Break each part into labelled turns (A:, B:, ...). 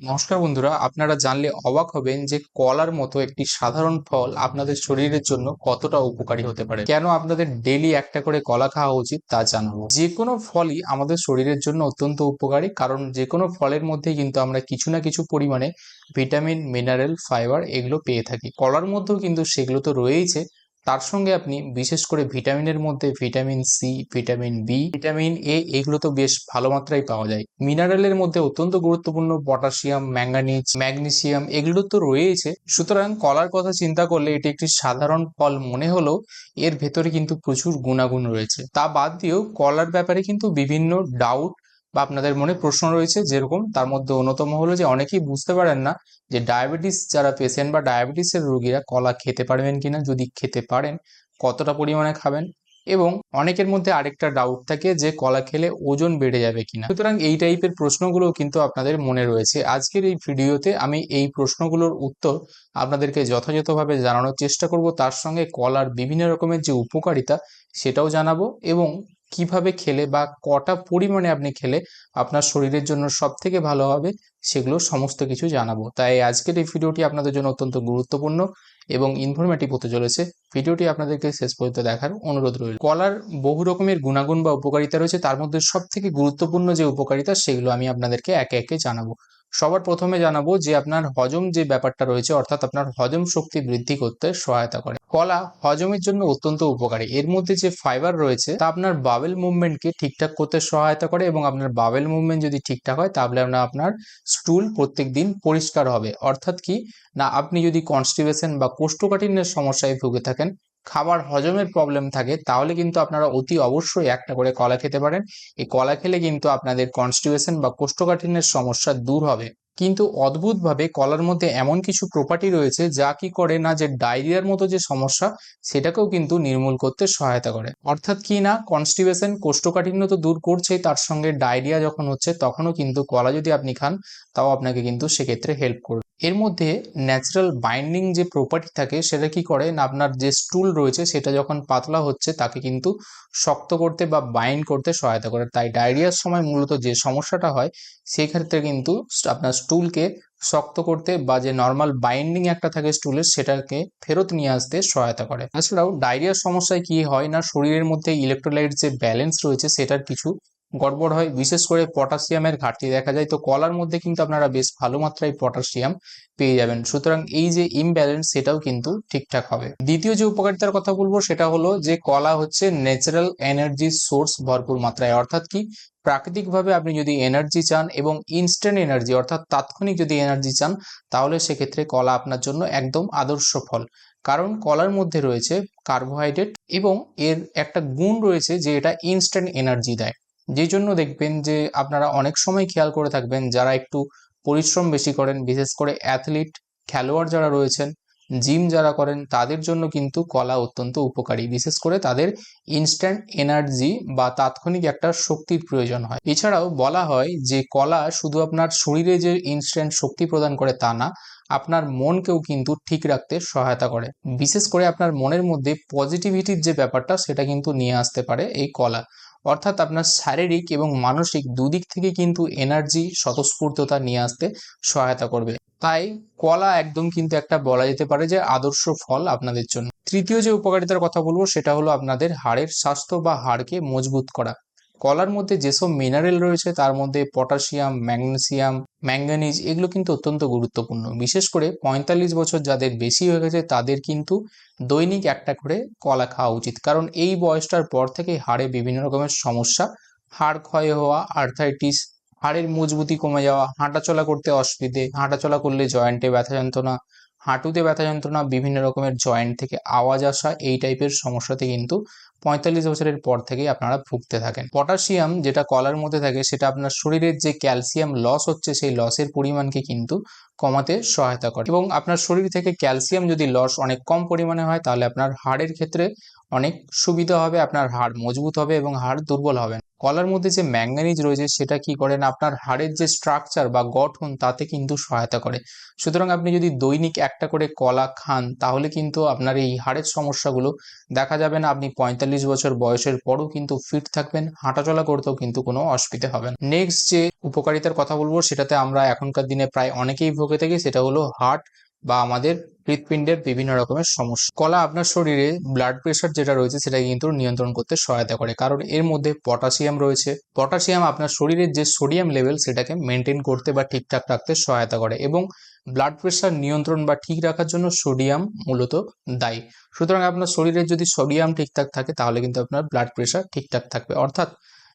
A: নমস্কার বন্ধুরা, আপনারা জানলে অবাক হবেন যে কলার মতো একটি সাধারণ ফল আপনাদের শরীরের জন্য কতটা উপকারী হতে পারে। কেন আপনাদের ডেলি একটা করে কলা খাওয়া উচিত তা জানাব। যে কোনো ফলই আমাদের শরীরের জন্য অত্যন্ত উপকারী, কারণ যে কোনো ফলের মধ্যেই কিন্তু আমরা কিছু না কিছু পরিমাণে ভিটামিন মিনারেল ফাইবার এগুলো পেয়ে থাকি। কলার মধ্যেও কিন্তু সেগুলো তো রয়েইছে তার সঙ্গে আপনি বিশেষ করে ভিটামিনের মধ্যে vitamin C, vitamin B, vitamin A, এগুলো তো বেশ ভালো মাত্রায় পাওয়া যায়। মিনারেলের মধ্যে অত্যন্ত গুরুত্বপূর্ণ পটাশিয়াম, ম্যাঙ্গানিজ, ম্যাগনেসিয়াম এগুলো তো রয়েছে। সুতরাং কলার কথা চিন্তা করলে এটি একটি সাধারণ ফল মনে হলেও এর ভেতরে কিন্তু প্রচুর গুণাগুণ রয়েছে। তা বাদ দিয়েও কলার ব্যাপারে কিন্তু বিভিন্ন ডাউট বা আপনাদের মনে প্রশ্ন রয়েছে যেরকম, তার মধ্যে অন্যতম হলো যে অনেকেই বুঝতে পারেন না যে ডায়াবেটিস যারা পেশেন্ট বা ডায়াবেটিসের রোগীরা কলা খেতে পারবেন কিনা, যদি খেতে পারেন কতটা পরিমাণে খাবেন এবং অনেকের মধ্যে আরেকটা ডাউট থাকে যে কলা খেলে ওজন বেড়ে যাবে কিনা। সুতরাং এই টাইপের প্রশ্নগুলো কিন্তু আপনাদের মনে রয়েছে। আজকের এই ভিডিওতে আমি এই প্রশ্নগুলোর উত্তর আপনাদেরকে যথাযথভাবে জানানোর চেষ্টা করব। তার সঙ্গে কলার বিভিন্ন রকমের যে উপকারিতা, সেটাও জানাব এবং কীভাবে খেলে বা কটা পরিমাণে আপনি খেলে আপনার শরীরের জন্য সব থেকে ভালো হবে সেগুলো সমস্ত কিছু জানাব। তাই আজকের এই ভিডিওটি আপনাদের জন্য অত্যন্ত গুরুত্বপূর্ণ এবং ইনফরমেটিভ হতে চলেছে। ভিডিওটি আপনাদেরকে শেষ পর্যন্ত দেখার অনুরোধ রইল। কলার বহু রকমের গুণাগুণ বা উপকারিতা রয়েছে। তার মধ্যে সব থেকে গুরুত্বপূর্ণ যে উপকারিতা সেগুলো আমি আপনাদেরকে একে একে জানাব। সবার প্রথমে জানাব যে আপনার হজম যে ব্যাপারটা রয়েছে, অর্থাৎ আপনার হজম শক্তি বৃদ্ধি করতে সহায়তা করে। কলা হজমের জন্য অত্যন্ত উপকারী। এর মধ্যে যে ফাইবার রয়েছে, তা আপনার বাবেল মুভমেন্টকে ঠিকঠাক করতে সহায়তা করে এবং আপনার বাবেল মুভমেন্ট যদি ঠিকঠাক হয়, তাহলে আপনার আপনার স্টুল প্রত্যেক দিন পরিষ্কার হবে। অর্থাৎ কি? না, আপনি যদি কনস্টিপেশন বা কোষ্ঠকাঠিন্যের সমস্যায় ভুগে থাকেন খাবার হজমের প্রবলেম থাকে, তাহলে কিন্তু আপনারা অতি অবশ্যই একটা করে কলা খেতে পারেন। এই কলা খেলে কিন্তু আপনাদের কনস্টিপেশন বা কোষ্ঠকাঠিন্যের সমস্যা দূর হবে। কিন্তু অদ্ভুতভাবে কলার মধ্যে এমন কিছু প্রপার্টি রয়েছে যা কি করে না যে ডায়রিয়ার মতো যে সমস্যা, সেটাকেও কিন্তু নির্মূল করতে সহায়তা করে। অর্থাৎ কি না কনস্টিপেশন কোষ্ঠকাঠিন্য তো দূর করছেই তার সঙ্গে ডায়রিয়া যখন হচ্ছে, তখনও কিন্তু কলা যদি আপনি খান, তাও আপনাকে কিন্তু সেক্ষেত্রে হেল্প করবে। এর মধ্যে ন্যাচারাল বাইন্ডিং যে প্রপার্টি থাকে, সেটা কি করে না আপনার যে স্টুল রয়েছে, সেটা যখন পাতলা হচ্ছে, তাকে কিন্তু শক্ত করতে বা বাইন্ড করতে সহায়তা করে। তাই ডায়রিয়ার সময় মূলত যে সমস্যাটা হয় সেই ক্ষেত্রে কিন্তু আপনার স্টুলকে শক্ত করতে বা যে নর্মাল বাইন্ডিং একটা থাকে স্টুলের সেটাকে ফেরত নিয়ে আসতে সহায়তা করে। তাছাড়াও ডায়রিয়ার সমস্যায় কি হয় না, শরীরের মধ্যে ইলেকট্রোলাইট যে ব্যালেন্স রয়েছে সেটার কিছু গড়বড় হয়। বিশেষ করে পটাশিয়ামের ঘাটতি দেখা যায়। তো কলার মধ্যে কিন্তু আপনারা বেশ ভালো মাত্রায় পটাশিয়াম পেয়ে যাবেন। সুতরাং এই যে ইমব্যালেন্স সেটাও কিন্তু ঠিকঠাক হবে। দ্বিতীয় যে উপকারিতার কথা বলব সেটা হলো যে কলা হচ্ছে ন্যাচারাল এনার্জি সোর্স ভরপুর মাত্রায়। অর্থাৎ কি? প্রাকৃতিকভাবে আপনি যদি এনার্জি চান এবং ইনস্ট্যান্ট এনার্জি অর্থাৎ তাৎক্ষণিক যদি এনার্জি চান, তাহলে সেক্ষেত্রে কলা আপনার জন্য একদম আদর্শ ফল। কারণ কলার মধ্যে রয়েছে কার্বোহাইড্রেট এবং এর একটা গুণ রয়েছে যে এটা ইনস্ট্যান্ট এনার্জি দেয়। যেই জন্য দেখবেন যে আপনারা অনেক সময় খেয়াল করে থাকবেন যারা একটু পরিশ্রম বেশি করেন, বিশেষ করে অ্যাথলিট খেলোয়াড় যারা রয়েছেন জিম যারা করেন, তাদের জন্য কিন্তু কলা অত্যন্ত উপকারী। বিশেষ করে তাদের ইনস্ট্যান্ট এনার্জি বা তাৎক্ষণিক একটা শক্তির প্রয়োজন হয়। এছাড়াও বলা হয় যে কলা শুধু আপনার শরীরে যে ইনস্ট্যান্ট শক্তি প্রদান করে তা না, আপনার মনকেও কিন্তু ঠিক রাখতে সহায়তা করে। বিশেষ করে আপনার মনের মধ্যে পজিটিভিটির যে ব্যাপারটা, সেটা কিন্তু নিয়ে আসতে পারে এই কলা। অর্থাৎ আপনার শারীরিক এবং মানসিক দুদিক থেকে কিন্তু এনার্জি স্বতঃস্ফূর্ততা নিয়ে আসতে সহায়তা করবে। তাই কলা একদম কিন্তু একটা বলা যেতে পারে যে আদর্শ ফল আপনাদের জন্য। তৃতীয় যে উপকারিতার কথা বলব সেটা হলো আপনাদের হাড়ের স্বাস্থ্য বা হাড়কে মজবুত করা। কলার মধ্যে যেসব মিনারেল রয়েছে, তার মধ্যে পটাশিয়াম ম্যাগনেসিয়াম ম্যাঙ্গানিজ এগুলো কিন্তু অত্যন্ত গুরুত্বপূর্ণ। বিশেষ করে পঁয়তাল্লিশ বছর যাদের বেশি হয়ে গেছে, তাদের কিন্তু দৈনিক একটা করে কলা খাওয়া উচিত। কারণ এই বয়সটার পর থেকে হাড়ে বিভিন্ন রকমের সমস্যা, হাড় ক্ষয় হওয়া আর্থাইটিস হাড়ের মজবুতি কমে যাওয়া, হাঁটাচলা করতে অসুবিধে, হাঁটাচলা করলে জয়েন্টে ব্যথা যন্ত্রণা হাঁটুতে ব্যথা যন্ত্রণা বিভিন্ন রকমের জয়েন্ট থেকে আওয়াজ আসা, এই টাইপের সমস্যাতে কিন্তু পঁয়তাল্লিশ বছরের পর থেকেই আপনারা ভুগতে থাকেন। পটাশিয়াম যেটা কলার মধ্যে থাকে, সেটা আপনার শরীরের যে ক্যালসিয়াম লস হচ্ছে, সেই লসের পরিমাণকে কিন্তু কমাতে সহায়তা করে। এবং আপনার শরীর থেকে ক্যালসিয়াম যদি লস অনেক কম পরিমাণে হয়, তাহলে আপনার হাড়ের ক্ষেত্রে অনেক সুবিধা হবে, আপনার হাড় মজবুত হবে এবং হাড় দুর্বল হবে কলার মধ্যে যে ম্যাঙ্গানিজ রয়েছে সেটা কি করেন? আপনার হাড়ের যে স্ট্রাকচার বা গঠন তাতে কিন্তু সহায়তা করে। সুতরাং আপনি যদি দৈনিক একটা করে কলা খান, তাহলে কিন্তু আপনার এই হাড়ের সমস্যাগুলো দেখা যাবে না। আপনি পঁয়তাল্লিশ বছর বয়সের পরও কিন্তু ফিট থাকবেন, হাঁটাচলা করতেও কিন্তু কোনো অসুবিধা হবে না। নেক্সট যে উপকারিতার কথা বলব, সেটাতে আমরা এখনকার দিনে প্রায় অনেকেই ভোগে থাকি, সেটা হলো হার্ট বা আমাদের হৃৎপিণ্ডের বিভিন্ন রকমের সমস্যা। কলা আপনার শরীরে ব্লাড প্রেশার যেটা রয়েছে সেটাকে কিন্তু নিয়ন্ত্রণ করতে সহায়তা করে। কারণ এর মধ্যে পটাশিয়াম রয়েছে। পটাশিয়াম আপনার শরীরের যে সোডিয়াম লেভেল সেটাকে মেনটেন করতে বা ঠিকঠাক রাখতে সহায়তা করে এবং ব্লাড প্রেশার নিয়ন্ত্রণ বা ঠিক রাখার জন্য সোডিয়াম মূলত দায়ী। সুতরাং আপনার শরীরে যদি সোডিয়াম ঠিকঠাক থাকে তাহলে কিন্তু আপনার ব্লাড প্রেশার ঠিকঠাক থাকবে। অর্থাৎ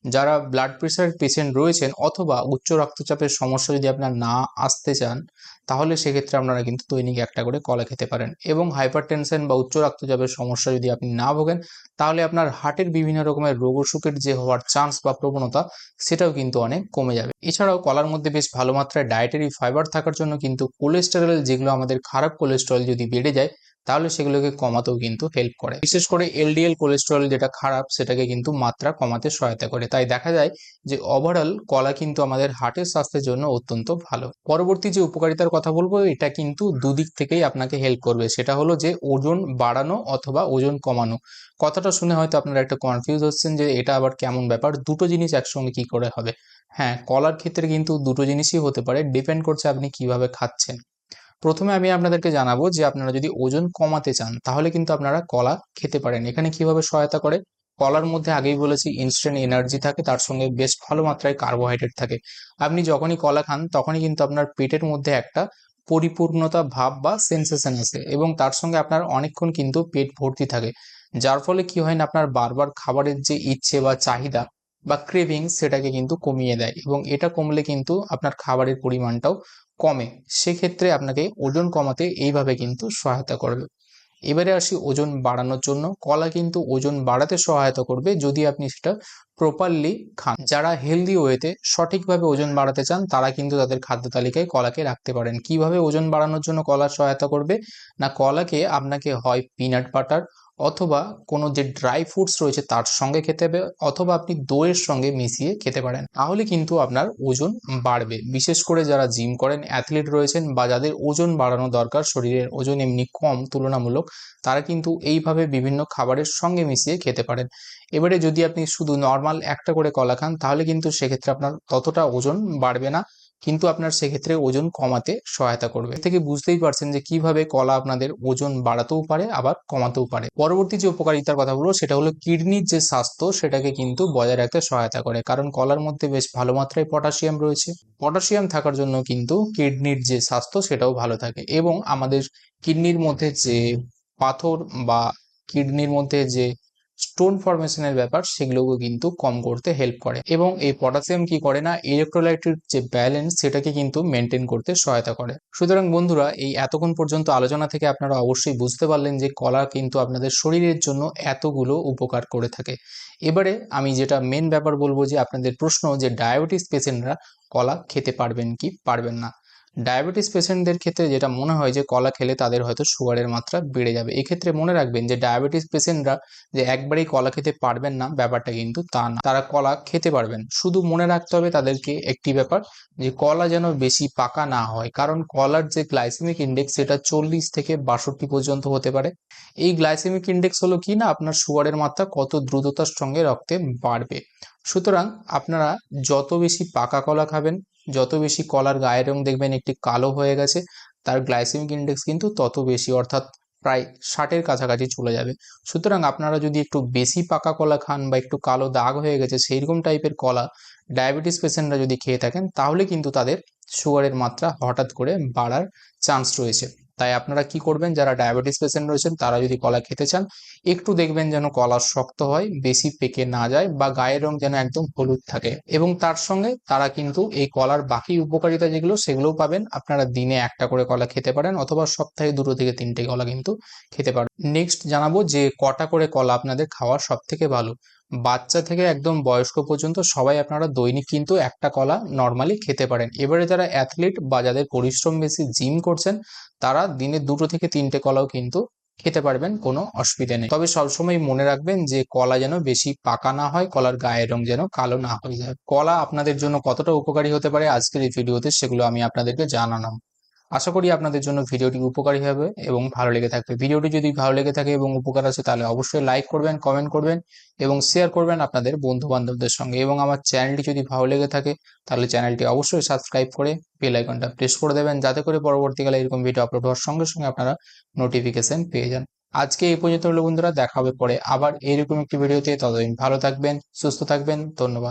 A: যারা ব্লাড প্রেশার পেশেন্ট রয়েছেন অথবা উচ্চ রক্তচাপের সমস্যা যদি আপনার না আসতে চান, তাহলে সেক্ষেত্রে আপনারা কিন্তু দৈনিক একটা করে কলা খেতে পারেন। এবং হাইপার বা উচ্চ রক্তচাপের সমস্যা যদি আপনি না ভোগেন, তাহলে আপনার হার্টের বিভিন্ন রকমের রোগ অসুখের যে হওয়ার চান্স বা প্রবণতা, সেটাও কিন্তু অনেক কমে যাবে। এছাড়াও কলার মধ্যে বেশ ভালো মাত্রায় ডায়েটারি ফাইবার থাকার জন্য কিন্তু কোলেস্টেরল যেগুলো আমাদের খারাপ কোলেস্টেরল যদি বেড়ে যায় তাহলে সেগুলোকে কমাতেও কিন্তু হেল্প করে। বিশেষ করে এলডিএল কোলেস্টেরল যেটা খারাপ, সেটাকে কিন্তু মাত্রা কমাতে সহায়তা করে। তাই দেখা যায় যে ওভারঅল কলা কিন্তু আমাদের হার্টের স্বাস্থ্যের জন্য অত্যন্ত ভালো। পরবর্তী যে উপকারিতার কথা বলব, এটা কিন্তু দুদিক থেকেই আপনাকে হেল্প করবে। সেটা হলো যে ওজন বাড়ানো অথবা ওজন কমানো। কথাটা শুনে হয়তো আপনারা একটা কনফিউজ হচ্ছেন যে এটা আবার কেমন ব্যাপার? দুটো জিনিস একসঙ্গে কি করে হবে? হ্যাঁ কলার ক্ষেত্রে কিন্তু দুটো জিনিসই হতে পারে। ডিপেন্ড করছে আপনি কীভাবে খাচ্ছেন। প্রথমে আমি আপনাদেরকে জানাব যে আপনারা যদি ওজন কমাতে চান, তাহলে কিন্তু আপনারা কলা খেতে পারেন। এখানে কীভাবে সহায়তা করে? কলার মধ্যে আগেই বলেছি ইনস্ট্যান্ট এনার্জি থাকে, তার সঙ্গে বেশ ভালো মাত্রায় কার্বোহাইড্রেট থাকে। আপনি যখনই কলা খান, তখনই কিন্তু আপনার পেটের মধ্যে একটা পরিপূর্ণতা ভাব বা সেন্সেশন আসে এবং তার সঙ্গে আপনার অনেকক্ষণ কিন্তু পেট ভর্তি থাকে। যার ফলে কি হয় না, আপনার বারবার খাবারের যে ইচ্ছে বা চাহিদা বা ক্রেভিং সেটাকে কিন্তু কমিয়ে দেয় এবং এটা কমলে কিন্তু আপনার খাবারের পরিমাণটাও কমে। সেক্ষেত্রে আপনাকে ওজন কমাতে এইভাবে কিন্তু সহায়তা করবে। এবারে আসি ওজন বাড়ানোর জন্য। কলা কিন্তু ওজন বাড়াতে সহায়তা করবে যদি আপনি সেটা প্রপারলি খান। যারা হেলদি ওয়েতে সঠিকভাবে ওজন বাড়াতে চান, তারা কিন্তু তাদের খাদ্য তালিকায় কলাকে রাখতে পারেন। কীভাবে ওজন বাড়ানোর জন্য কলা সহায়তা করবে? না, কলাকে আপনাকে হয় পিনাট বাটার অথবা কোনো যে ড্রাই ফ্রুটস রয়েছে তার সঙ্গে খেতে হবে, অথবা আপনি দইয়ের সঙ্গে মিশিয়ে খেতে পারেন। তাহলে কিন্তু আপনার ওজন বাড়বে। বিশেষ করে যারা জিম করেন অ্যাথলিট রয়েছেন বা যাদের ওজন বাড়ানো দরকার, শরীরের ওজন এমনি কম, তুলনামূলক, তারা কিন্তু এইভাবে বিভিন্ন খাবারের সঙ্গে মিশিয়ে খেতে পারেন। এবারে যদি আপনি শুধু নর্মাল একটা করে কলা খান, তাহলে কিন্তু সেক্ষেত্রে আপনার ততটা ওজন বাড়বে না। কিন্তু আপনার সেক্ষেত্রে ওজন কমাতে সহায়তা করবে। থেকে বুঝতেই পারছেন যে কীভাবে কলা আপনাদের ওজন বাড়াতেও পারে, আবার কমাতেও পারে। পরবর্তী যে উপকারিতার কথা বলব সেটা হলো কিডনির যে স্বাস্থ্য, সেটাকে কিন্তু বজায় রাখতে সহায়তা করে। কারণ কলার মধ্যে বেশ ভালো মাত্রায় পটাশিয়াম রয়েছে। পটাশিয়াম থাকার জন্য কিন্তু কিডনির যে স্বাস্থ্য, সেটাও ভালো থাকে। এবং আমাদের কিডনির মধ্যে যে পাথর বা কিডনির মধ্যে যে স্টোন ফরমেশনের ব্যাপার সেগুলোকে কিন্তু কম করতে হেল্প করে। এবং এই পটাশিয়াম কি করে না? ইলেকট্রোলাইটের যে ব্যালেন্স সেটাকে কিন্তু মেনটেন করতে সহায়তা করে। সুতরাং বন্ধুরা, এই এতক্ষণ পর্যন্ত আলোচনা থেকে আপনারা অবশ্যই বুঝতে পারলেন যে কলা কিন্তু আপনাদের শরীরের জন্য এতগুলো উপকার করে থাকে। এবারে আমি যেটা মেন ব্যাপার বলব যে আপনাদের প্রশ্ন যে ডায়াবেটিস পেশেন্টরা কলা খেতে পারবেন কি পারবেন না। ডায়াবেটিস পেশেন্টদের ক্ষেত্রে যেটা মনে হয় যে কলা খেলে তাদের হয়তো সুগারের মাত্রা বেড়ে যাবে। এক্ষেত্রে মনে রাখবেন যে ডায়াবেটিস পেশেন্টরা যে একবারেই কলা খেতে পারবেন না, ব্যাপারটা কিন্তু তা না। তারা কলা খেতে পারবেন। শুধু মনে রাখতে হবে তাদেরকে একটি ব্যাপার যে কলা যেন বেশি পাকা না হয়। কারণ কলার যে গ্লাইসেমিক ইন্ডেক্স সেটা চল্লিশ থেকে বাষট্টি পর্যন্ত হতে পারে। এই গ্লাইসেমিক ইন্ডেক্স হলো কি না? আপনার সুগারের মাত্রা কত দ্রুততার সঙ্গে রক্তে বাড়বে। সুতরাং আপনারা যত বেশি পাকা কলা খাবেন যত বেশি কলার গায়ের রং দেখবেন একটি কালো হয়ে গেছে, তার গ্লাইসেমিক ইন্ডেক্স কিন্তু তত বেশি, অর্থাৎ প্রায় ষাটের কাছাকাছি চলে যাবে। সুতরাং আপনারা যদি একটু বেশি পাকা কলা খান বা একটু কালো দাগ হয়ে গেছে সেই রকম টাইপের কলা ডায়াবেটিস পেশেন্টরা যদি খেয়ে থাকেন, তাহলে কিন্তু তাদের সুগারের মাত্রা হঠাৎ করে বাড়ার চান্স রয়েছে। তাই আপনারা কি করবেন? যারা ডায়াবেটিস পেশেন্ট রয়েছেন, তারা যদি কলা খেতে চান, একটু দেখবেন যেন কলা শক্ত হয়, বেশি পেকে না যায় বা গায়ের রং যেন একদম হলুদ থাকে। এবং তার সঙ্গে তারা কিন্তু এই কলার বাকি উপকারিতা যেগুলো, সেগুলোও পাবেন। আপনারা দিনে একটা করে কলা খেতে পারেন অথবা সপ্তাহে দুটো থেকে তিনটে কলা কিন্তু খেতে পারেন। নেক্সট জানাব যে কটা করে কলা আপনাদের খাওয়া সব থেকে ভালো। বাচ্চা থেকে একদম বয়স্ক পর্যন্ত সবাই আপনারা দৈনিক কিন্তু একটা কলা নর্মালি খেতে পারেন। এবারে যারা অ্যাথলিট বা যাদের পরিশ্রম বেশি জিম করছেন, তারা দিনে দুটো থেকে তিনটে কলাও কিন্তু খেতে পারবেন, কোনো অসুবিধা নেই। তবে সবসময় মনে রাখবেন যে কলা যেন বেশি পাকা না হয়, কলার গায়ের রং যেন কালো না হয়ে যায়। কলা আপনাদের জন্য কতটা উপকারী হতে পারে আজকের এই ভিডিওতে সেগুলো আমি আপনাদেরকে জানালাম। আশা করি আপনাদের জন্য ভিডিওটি উপকারী হবে এবং ভালো লেগে থাকবে। ভিডিওটি যদি ভালো লেগে থাকে এবং উপকার আছে তাহলে অবশ্যই লাইক করবেন কমেন্ট করবেন এবং শেয়ার করবেন আপনাদের বন্ধু বান্ধবদের সঙ্গে এবং আমার চ্যানেলটি যদি ভালো লেগে থাকে, তাহলে চ্যানেলটি অবশ্যই সাবস্ক্রাইব করে বেল আইকনটা প্রেস করে দেবেন যাতে করে পরবর্তীকালে এরকম ভিডিও আপলোড হওয়ার সঙ্গে সঙ্গে আপনারা নোটিফিকেশন পেয়ে যান। আজকে এই পর্যন্ত হলো বন্ধুরা, দেখা হবে পরে আবার এরকম একটি ভিডিওতে ততদিন ভালো থাকবেন, সুস্থ থাকবেন, ধন্যবাদ।